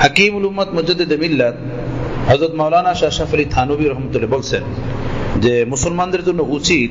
হাকিমুল উম্মত মসজিদে মিল্লাত হজরত মাওলানা শাহ শাহ আলী থানবী রহমতুল্লাহ বলছেন যে মুসলমানদের জন্য উচিত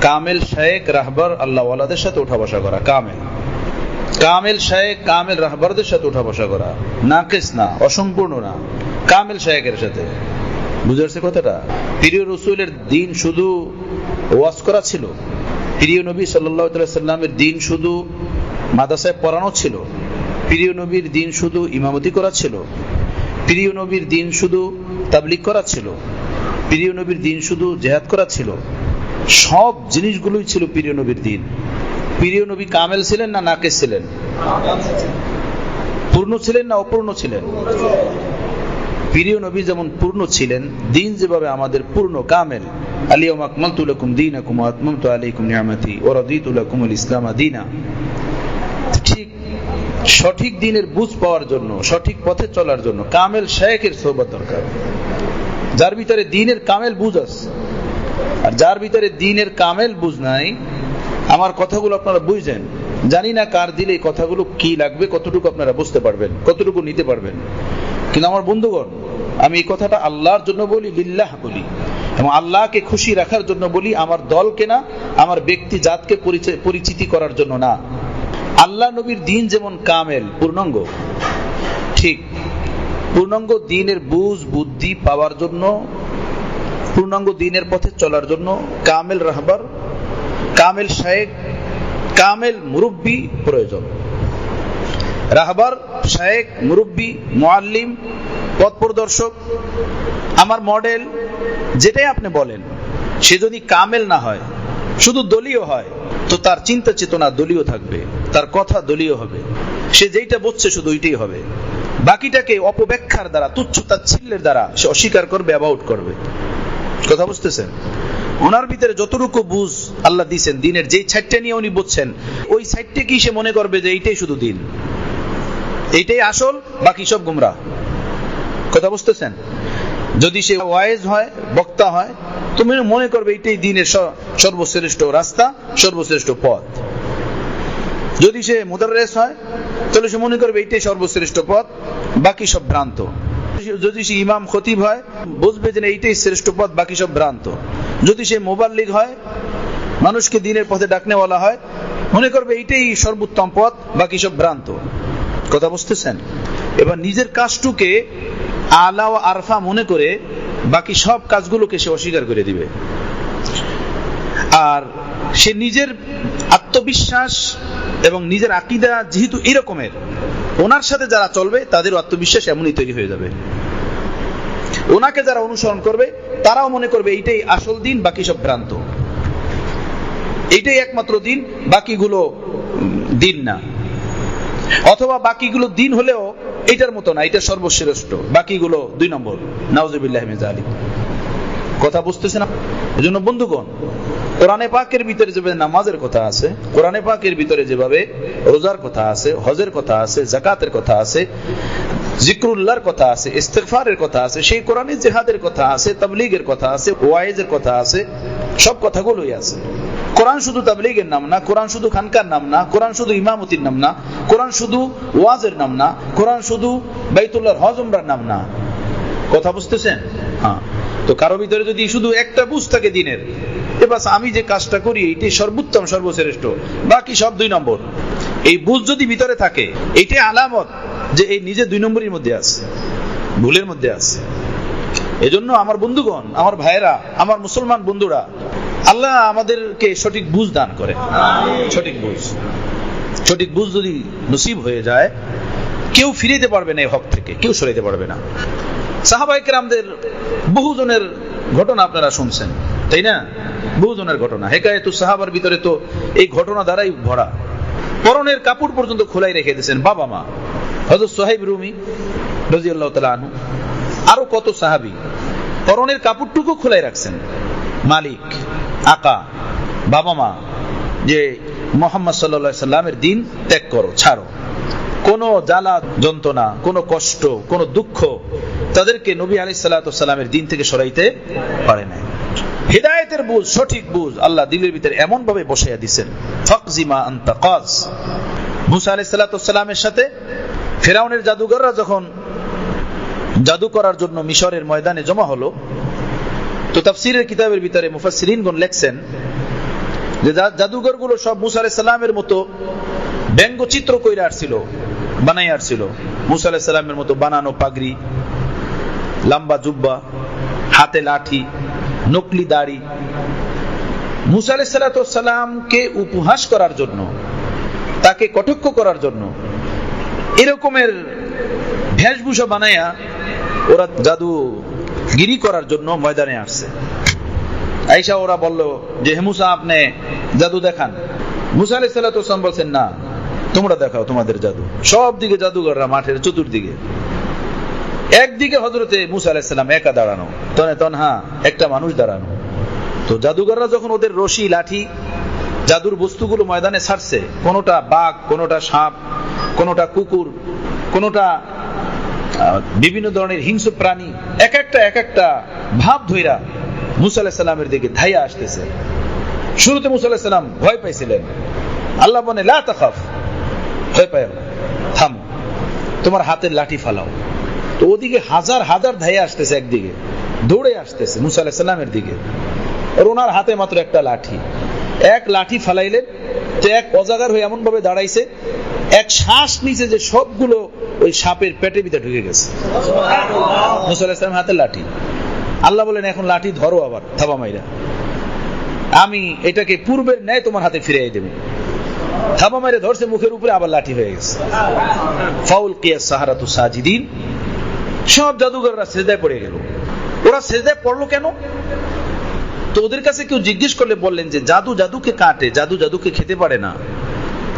কামেল শেখ রাহবার আল্লাহ ওয়ালাদের সাথে উঠা বসা করা, কামেল। কামেল শেখ কামেল রাহবারদের সাথে উঠা বসা করা, নাকেস না, অসম্পূর্ণ না, কামেল শেখের সাথে। বুঝে আসছে কথাটা? প্রিয় রসুলের দিন শুধু ওয়াজ করা ছিল। প্রিয় নবী সাল্লাহ সাল্লামের দিন শুধু মাদাসায় পড়ানো ছিল। প্রিয় নবীর দিন শুধু ইমামতি করা ছিল। প্রিয় নবীর দিন শুধু তাবলিক করা ছিল। প্রিয় নবীর দিন শুধু জেহাদ করা ছিল। সব জিনিসগুলোই ছিল প্রিয় নবীর দিন। প্রিয় নবী কামেল ছিলেন না নাকেশ ছিলেন? পূর্ণ ছিলেন না অপূর্ণ ছিলেন? প্রিয় নবী যেমন পূর্ণ ছিলেন, দিন যেভাবে আমাদের পূর্ণ, কামেল। আলিয়ম আকমালতু লাকুম দীনাকুম ওয়া আতমামতু আলাইকুম নিয়ামতি ওয়া রাদিতু লাকুমুল ইসলাম দীনা। ঠিক সঠিক দিনের বুঝ পাওয়ার জন্য, সঠিক পথে চলার জন্য কামেল শেখের সোহবত দরকার। যার ভিতরে দিনের কামেল বুঝ আছে, আর যার ভিতরে দিনের কামেল বুঝ নাই, আমার কথাগুলো আপনারা বুঝছেন জানি না কার দিলে কথাগুলো কি লাগবে, কতটুকু আপনারা বুঝতে পারবেন, কতটুকু নিতে পারবেন। কিন্তু আমার বন্ধুগণ, আমি এই কথাটা আল্লাহর জন্য বলি, লিল্লাহ বলি, এবং আল্লাহকে খুশি রাখার জন্য বলি, আমার দলকে না, আমার ব্যক্তি জাতকে পরিচিতি করার জন্য না। আল্লাহ নবীর দিন যেমন কামেল, পূর্ণাঙ্গ। ঠিক, পূর্ণাঙ্গ দিনের বুঝ, বুদ্ধি পাওয়ার জন্য, পূর্ণাঙ্গ দিনের পথে চলার জন্য কামেল রাহবার, কামেল শায়েক, কামেল মুরব্বী প্রয়োজন। রাহবার, শায়েক, মুরব্বী মোয়াল্লিম পথ প্রদর্শক আমার মডেল, যেটাই আপনি বলেন, সে যদি কামেল না হয়, শুধু দলীয় হয় তো তার চিন্তা চেতনা দলীয় থাকবে, তার কথা দলীয় হবে। সে যেইটা বলছে শুধু ওইটাই হবে। বাকিটাকে অপব্যাখ্যার দ্বারা, তুচ্ছ তাচ্ছিল্যের দ্বারা সে অস্বীকার করবে, অ্যাবাউট করবে। কথা বুঝতেছেন? ওনার ভিতরে যতটুকু বুঝ আল্লাহ দিছেন দিনের যেই সাইডটা নিয়ে উনি বুঝছেন ওই সাইডটা কি সে মনে করবে যে এইটাই শুধু দিন। এইটাই আসল, বাকি সব গুমরা কথা বুঝতেছেন? যদি সে ওয়াইজ হয়, বক্তা হয় তুমি মনে করবে এটাই দিনের সর্বশ্রেষ্ঠ রাস্তা, সর্বশ্রেষ্ঠ পথ। যদি সে মুদারেস হয়, তাহলে সে মনে করবে এইটাই সর্বশ্রেষ্ঠ পথ, বাকি সব ভ্রান্ত। যদি সে ইমাম খতিব হয়, বুঝবে যে এইটাই শ্রেষ্ঠ পথ, বাকি সব ভ্রান্ত। যদি সে মোবাল্লিগ হয়, মানুষকে দিনের পথে ডাকনে বলা হয়, মনে করবে এইটাই সর্বোত্তম পথ, বাকি সব ভ্রান্ত। কথা বুঝতেছেন? এবার নিজের কাজটুকে আলা ও আরফা মনে করে বাকি সব কাজগুলোকে সে অস্বীকার করে দিবে। আর সে নিজের আত্মবিশ্বাস এবং নিজের আকিদা যেহেতু এরকমের, ওনার সাথে যারা চলবে তাদের আত্মবিশ্বাস এমনই তৈরি হয়ে যাবে। ওনাকে যারা অনুসরণ করবে, তারাও মনে করবে এইটাই আসল দিন, বাকি সব ভ্রান্ত। এইটাই একমাত্র দিন, বাকিগুলো দিন না। অথবা বাকিগুলো দিন হলেও এটার মতো না, এটা সর্বশ্রেষ্ঠ। বাকিগুলো দুই নম্বর। নাউজুবিল্লাহ আলী কথা বুঝতেছে না এজন্য বন্ধুগণ, কোরআনে পাকের ভিতরে যেভাবে নামাজের কথা আছে, কোরআনে পাকের ভিতরে যেভাবে রোজার কথা আছে, হজের কথা আছে জাকাতের কথা আছে জিক্রুল্লাহর কথা আছে, ইস্তেগফারের কথা আছে, সেই কোরআনে জেহাদের কথা আছে, তাবলীগের কথা আছে, ওয়াইজের কথা আছে, সব কথাগুলোই আছে। কোরআন শুধু তাবলীগের নাম না, কোরআন শুধু খানকার নাম না, কোরআন শুধু ইমামতির নাম না, কোরআন শুধু ওয়াজের নাম না, কোরআন শুধু বাইতুল্লাহর হজ উমরার নাম না। কথা বুঝতেছেন? হ্যাঁ। তো কারও ভিতরে যদি শুধু একটা বুঝ থাকে দিনের এবার আমি যে কাজটা করি এটাই সর্বোত্তম, সর্বশ্রেষ্ঠ, বাকি সব দুই নম্বর। এই বুঝ যদি ভিতরে থাকে, এইটাই আলামত যে এই নিজে দুই নম্বরের মধ্যে আছে, ভুলের মধ্যে আছে। এজন্য আমার বন্ধুগণ, আমার ভাইয়েরা, আমার মুসলমান বন্ধুরা আল্লাহ আমাদেরকে সঠিক বুঝ দান করে সঠিক বুঝ। সঠিক বুঝ যদি নসিব হয়ে যায়, কেউ ফিরিতে পারবে না এই হক থেকে, কেউ সরাইতে পারবে না। সাহাবাইকেরামদের বহুজনের ঘটনা আপনারা শুনছেন, তাই না? বহুজনের ঘটনা। হেকায়তু সাহাবার ভিতরে তো এই ঘটনা দ্বারাই ভরা। পরনের কাপড় পর্যন্ত খোলাই রেখে দিয়েছেন বাবা মা। হজরত সোহাইব রুমি রাজিয়াল্লাহ তালা আনু আরও কত সাহাবি পরনের কাপড়টুকু খোলাই রাখছেন। মালিক। আকা, বাবা মা, যে মোহাম্মদ সাল্লা সাল্লামের দিন ত্যাগ করো, ছাড়ো। কোনো জ্বালা, যন্ত্রণা, কোনো কষ্ট, কোনো দুঃখ তাদেরকে নবী আলি সাল্লামের দিন থেকে সরাইতে পারে নাই। হৃদায়তের বুঝ, সঠিক বুঝ আল্লাহ দিলের ভিতরে এমন ভাবে বসাইয়া দিচ্ছেন ফকজিমা আন্তা কাজ। মুসা আলি সাল্লামের সাথে ফেরাউনের জাদুঘররা যখন জাদু করার জন্য মিশরের ময়দানে জমা হলো তো তাফসিরের কিতাবের ভিতরে মুফাসসিরিনগণ লেখছেন যে জাদুঘরগুলো সব মুসা সালামের মতো ব্যঙ্গচিত্র কইরা আসছিল বানাই আসছিল মুসা আলাইহিস সালামের মতো বানানো পাগড়ি, লম্বা জুব্বা, হাতে লাঠি, নকলি দাড়ি। মুসা আলাইসালামকে উপহাস করার জন্য, তাকে কটক্ষ করার জন্য এরকমের ভেষভূষা বানাইয়া ওরা জাদু গিরি করার জন্য ময়দানে আসছে। আইসা ওরা বলল যে হেমুসা আপনি জাদু দেখান। মুসা আলাই সাল্লাম বলছেন, না, তোমরা দেখাও তোমাদের জাদু। সব দিকে জাদুঘররা মাঠের চতুর্দিকে। একদিকে হজরতে মুসা আলাহিসাল্লাম একা দাঁড়ানো, তনে তন হ্যাঁ একটা মানুষ দাঁড়ানো। তো জাদুঘররা যখন ওদের রশি, লাঠি, জাদুর বস্তুগুলো ময়দানে ছাড়ছে, কোনোটা বাঘ, কোনোটা সাপ, কোনোটা কুকুর, কোনোটা বিভিন্ন ধরনের হিংস্র প্রাণী, এক একটা এক একটা ভাব ধইরা মুসা আলাহিসাল্লামের দিকে ধাইয়া আসতেছে। শুরুতে মুসা আলাহিসাল্লাম ভয় পাইছিলেন। আল্লাহ বনে লা তাখাফ, ভয় পাই থামো, তোমার হাতের লাঠি ফালাও। তো ওদিকে হাজার হাজার ধাইয়া আসতেছে একদিকে, দৌড়ে আসতেছে মুসা আলাহিসাল্লামের দিকে। আর ওনার হাতে মাত্র একটা লাঠি। এক লাঠি ফালাইলেন, তো এক অজাগার হয়ে এমন ভাবে দাঁড়াইছে, এক শ্বাস নিচে যে সবগুলো ওই সাপের পেটের ভিতরে ঢুকে গেছে। মুসা হাতে লাঠি। আল্লাহ বলেন, এখন লাঠি ধরো আবার, থাবা মাইরা। আমি এটাকে পূর্বের ন্যায় তোমার হাতে ফিরিয়ে দেবো। থাবা মাইরে ধরছে, মুখের উপরে আবার লাঠি হয়ে গেছে। ফাউল কিয়া সাহারাতু সাজিদিন। সব জাদুঘররা সেজদায় পড়ে গেল। ওরা সেজদায় পড়ল কেন? তো ওদের কাছে কেউ জিজ্ঞেস করলে বললেন যে, জাদু জাদুকে কাটে, জাদু জাদুকে খেতে পারে না।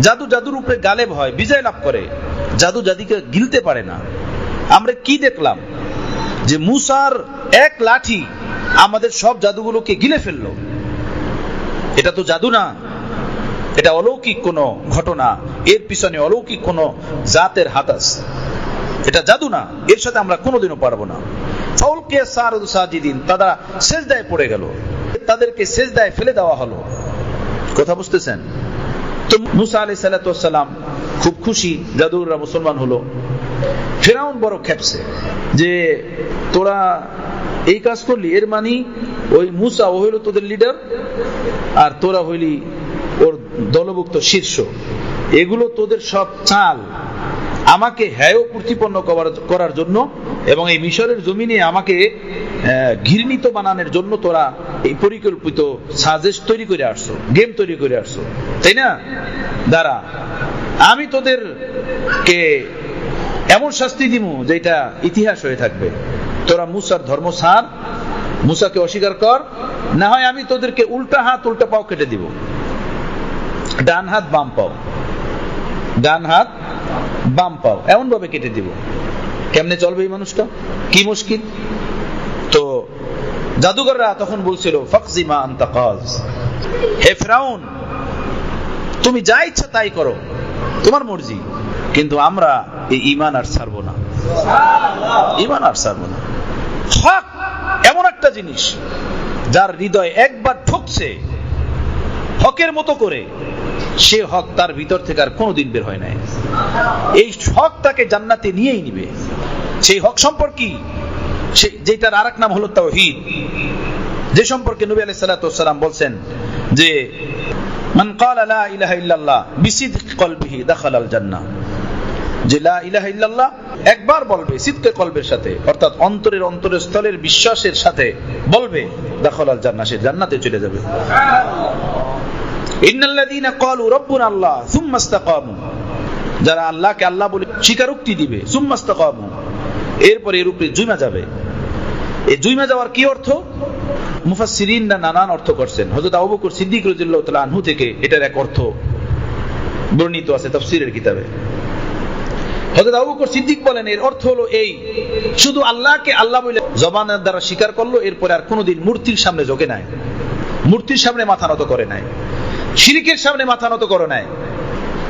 জাদু জাদুর উপরে গালেব হয়, বিজয় লাভ করে। জাদু জাদিকে গিলতে পারে না। আমরা কি দেখলাম? যে মুসার এক লাঠি আমাদের সব জাদুগুলোকে গিলে ফেলল। এটা তো জাদু না। এটা অলৌকিক কোনো ঘটনা। এর পিছনে অলৌকিক কোনো জাতের হাত আছে এটা জাদু না। এর সাথে আমরা কোনোদিনও পারব না। ফাউলকে সাজিদিন, তারা সেজদায় পড়ে গেল। তাদেরকে সেজদায় ফেলে দেওয়া হলো। কথা বুঝতেছেন? তো মুসা আলি সাল্লাম খুব খুশি জাদুররা মুসলমান হলো। ফেরাউন বড় খেপছে যে, তোরা এই কাজ করলি, এর মানি ওই মুসা ও হইল তোদের লিডার আর তোরা হইলি ওর দলভুক্ত শীর্ষ। এগুলো তোদের সব চাল। আমাকে হ্যায় প্রতিপন্ন করার জন্য এবং এই মিশরের জমিনে আমাকে ঘৃণিত বানানোর জন্য তোরা এই পরিকল্পিত সাজেস্ট তৈরি করে আসছো গেম তৈরি করে আসছো। তাই না? দাঁড়া আমি তোদের কে এমন শাস্তি দিব যেটা ইতিহাস হয়ে থাকবে। তোরা মুসার ধর্ম সার মুসাকে অস্বীকার কর, না হয় আমি তোদেরকে উল্টা হাত, উল্টা পাও কেটে দিব। ডান হাত, বাম পাও। ডান হাত, বাম পাও। এমন ভাবে কেটে দিব। কেমনে চলবে এই মানুষটা? কি মুশকিল? তো জাদুঘররা তখন বলছিল ফকজিমা আন্তাকাজ হে ফেরাউন, তুমি যা ইচ্ছা তাই করো। তোমার মর্জি, কিন্তু আমরা এই ইমান আর ছাড়বো না। ইমান আর ছাড়বো না। হক এমন একটা জিনিস, যার হৃদয় একবার ঠকছে, হকের মতো করে, সে হক তার ভিতর থেকে আর কোনোদিন বের হয় নাই। এই হক তাকে জান্নাতে নিয়েই নিবে। সেই হক সম্পর্কে যেটার আর এক নাম হলো তাওহীদ। যে সম্পর্কে নবী আলাইহিস সালাম বলছেন যে মান ক্বালা লা ইলাহা ইল্লাল্লাহ বিসিদকি কলবিহি দাখালাল জান্নাহ। যে লা ইলাহা ইল্লাল্লাহ একবার বলবে সিদকে কলবের সাথে, অর্থাৎ অন্তরের বিশ্বাসের সাথে বলবে, দাখালাল জান্নাহ, সে জান্নাতে চলে যাবে। ক্বালু রাব্বুনা আল্লাহ সুম্মা যারা আল্লাহকে আল্লাহ বলে স্বীকারোক্তি দিবে, সুম্মা ইসতাকামু। এরপরে এর উপরে জুইমা যাবে। এই জুইমা যাওয়ার কি অর্থ? মুফাসসিরিনরা নানান অর্থ করছেন। হযরত আবু বকর সিদ্দিক রাদিয়াল্লাহু তাআলা আনহু থেকে এটার এক অর্থ বর্ণিত আছে তাফসীরের কিতাবে। হযরত আবু সিদ্দিক বলেন, এর অর্থ হলো এই, শুধু আল্লাহকে আল্লাহ বলে জবানের দ্বারা স্বীকার করল, এরপরে আর কোনোদিন মূর্তির সামনে ঝোঁকে নাই। মূর্তির সামনে মাথা নত করে নাই। শিরিকের সামনে মাথা নত করে নাই।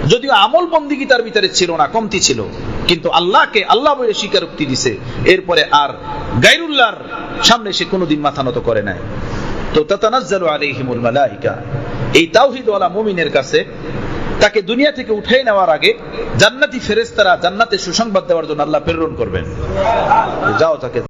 যদিও আমল বন্দিগি তার ভিতরে ছিল না, কমতি ছিল, কিন্তু আল্লাহকে আল্লাহ বলে স্বীকারোক্তি দিছে। এরপরে আর গাইরুল্লাহর সামনে সে কোনোদিন মাথা নত করে নাই। তো তাতানাজ্জালু আলাইহিমুল মালাইকা। এই তাওহীদওয়ালা মুমিনের কাছে তাকে দুনিয়া থেকে উঠাই নেওয়ার আগে জান্নাতি ফেরেস্তারা জান্নাতে সুসংবাদ দেওয়ার জন্য আল্লাহ প্রেরণ করবেন। যাও তাকে